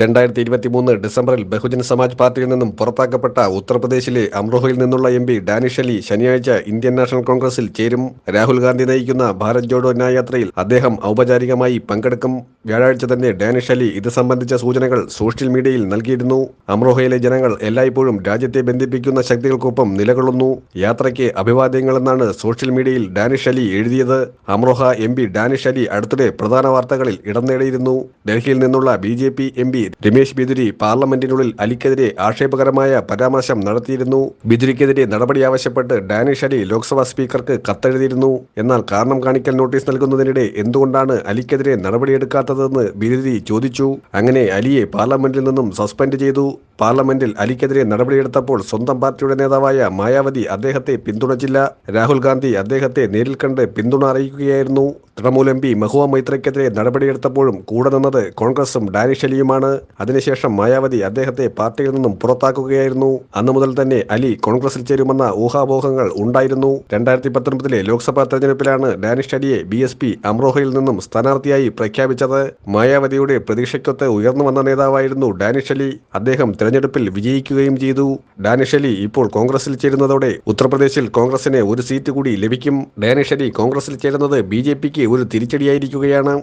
രണ്ടായിരത്തി ഇരുപത്തി മൂന്ന് ഡിസംബറിൽ ബഹുജൻ സമാജ് പാർട്ടിയിൽ നിന്നും പുറത്താക്കപ്പെട്ട ഉത്തർപ്രദേശിലെ അമ്രോഹയിൽ നിന്നുള്ള എം പി ഡാനിഷ് അലി ശനിയാഴ്ച ഇന്ത്യൻ നാഷണൽ കോൺഗ്രസിൽ ചേരും. രാഹുൽ ഗാന്ധി നയിക്കുന്ന ഭാരത് ജോഡോ ന്യായയാത്രയിൽ അദ്ദേഹം ഔപചാരികമായി പങ്കെടുക്കും. വ്യാഴാഴ്ച തന്നെ ഡാനിഷ് അലി ഇത് സംബന്ധിച്ച സൂചനകൾ സോഷ്യൽ മീഡിയയിൽ നൽകിയിരുന്നു. അമ്രോഹയിലെ ജനങ്ങൾ എല്ലായ്പ്പോഴും രാജ്യത്തെ ബന്ധിപ്പിക്കുന്ന ശക്തികൾക്കൊപ്പം നിലകൊള്ളുന്നു. യാത്രയ്ക്ക് അഭിവാദ്യങ്ങളെന്നാണ് സോഷ്യൽ മീഡിയയിൽ ഡാനിഷ് അലി എഴുതിയത്. അമ്രോഹ എം പി ഡാനിഷ് അലി അടുത്തിടെ പ്രധാന വാർത്തകളിൽ ഇടം നേടിയിരുന്നു. ഡൽഹിയിൽ നിന്നുള്ള B J P M P Ramesh Bidhuri പാർലമെന്റിനുള്ളിൽ അലിക്കെതിരെ ആക്ഷേപകരമായ പരാമർശം നടത്തിയിരുന്നു. ബിദുരിക്കെതിരെ നടപടി ആവശ്യപ്പെട്ട് ഡാനിഷ് അലി ലോക്സഭാ സ്പീക്കർക്ക് കത്തെഴുതിയിരുന്നു. എന്നാൽ കാരണം കാണിക്കൽ നോട്ടീസ് നൽകുന്നതിനിടെ എന്തുകൊണ്ടാണ് അലിക്കെതിരെ നടപടിയെടുക്കാത്തതെന്ന് ബിദുരി ചോദിച്ചു. അങ്ങനെ അലിയെ പാർലമെന്റിൽ നിന്നും സസ്പെൻഡ് ചെയ്തു. പാർലമെന്റിൽ അലിക്കെതിരെ നടപടിയെടുത്തപ്പോൾ സ്വന്തം പാർട്ടിയുടെ നേതാവായ മായാവതി അദ്ദേഹത്തെ പിന്തുണച്ചില്ല. രാഹുൽ ഗാന്ധി അദ്ദേഹത്തെ നേരിൽ കണ്ട് പിന്തുണ അറിയിക്കുകയായിരുന്നു. തൃണമൂൽ എം പി മഹുവ മൈത്രയ്ക്കെതിരെ നടപടിയെടുത്തപ്പോഴും കൂടെ നിന്നത് കോൺഗ്രസും ഡാനിഷ് അലിയുമാണ്. അതിനുശേഷം മായാവതി അദ്ദേഹത്തെ പാർട്ടിയിൽ നിന്നും പുറത്താക്കുകയായിരുന്നു. അന്നു മുതൽ തന്നെ അലി കോൺഗ്രസിൽ ചേരുമെന്ന ഊഹാപോഹങ്ങൾ ഉണ്ടായിരുന്നു. രണ്ടായിരത്തി പത്തൊൻപതിലെ ലോക്സഭാ തെരഞ്ഞെടുപ്പിലാണ് ഡാനിഷ് അലിയെ ബി എസ് പി അമ്രോഹയിൽ നിന്നും സ്ഥാനാർത്ഥിയായി പ്രഖ്യാപിച്ചത്. മായാവതിയുടെ പ്രതീക്ഷയ്ക്കൊത്ത് ഉയർന്നു വന്ന നേതാവായിരുന്നു ഡാനിഷ് അലി. അദ്ദേഹം തെരഞ്ഞെടുപ്പിൽ വിജയിക്കുകയും ചെയ്തു. ഡാനിഷ് അലി ഇപ്പോൾ കോൺഗ്രസിൽ ചേരുന്നതോടെ ഉത്തർപ്രദേശിൽ കോൺഗ്രസിന് ഒരു സീറ്റ് കൂടി ലഭിക്കും. ഡാനിഷ് അലി കോൺഗ്രസിൽ ചേരുന്നത് ബി ഒരു തിരിച്ചടിയായിരിക്കുകയാണ്.